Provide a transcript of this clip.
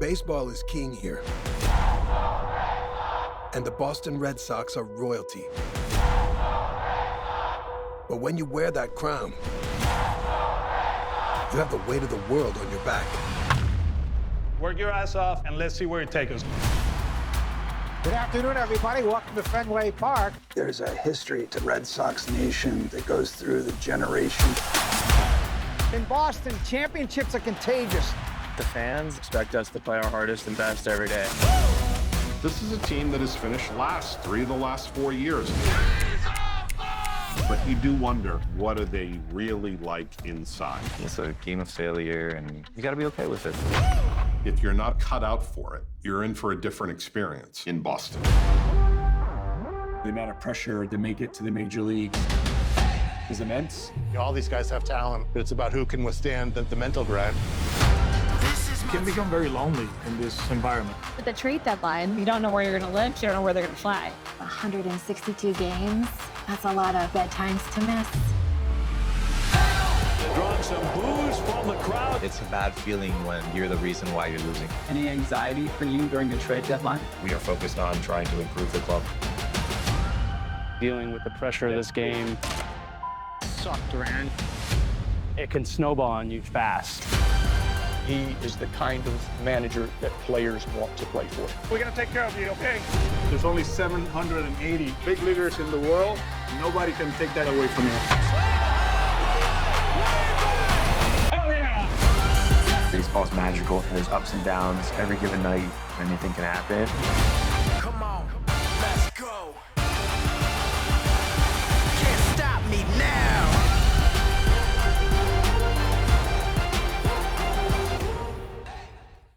Baseball is king here. And the Boston Red Sox are royalty. But when you wear that crown, you have the weight of the world on your back. Work your ass off and let's see where it takes us. Good afternoon, everybody. Welcome to Fenway Park. There's a history to Red Sox Nation that goes through the generations. In Boston, championships are contagious. The fans expect us to play our hardest and best every day. This is a team that has finished last three of the last four years. But you do wonder, what are they really like inside? It's a game of failure, and you got to be okay with it. If you're not cut out for it, you're in for a different experience in Boston. The amount of pressure to make it to the major leagues is immense. All these guys have talent, but it's about who can withstand the, the mental grind. You can become very lonely in this environment. With the trade deadline, you don't know where you're going to live, you don't know where they're going to fly. 162 games, that's a lot of bedtimes to miss. Drawing some boos from the crowd. It's a bad feeling when you're the reason why you're losing. Any anxiety for you during the trade deadline? We are focused on trying to improve the club. Dealing with the pressure of this game sucked, Duran. It can snowball on you fast. He is the kind of manager that players want to play for. We're going to take care of you, okay? There's only 780 big leaguers in the world. Nobody can take that away from you. Hell yeah! Baseball's magical. There's ups and downs every given night. Anything can happen.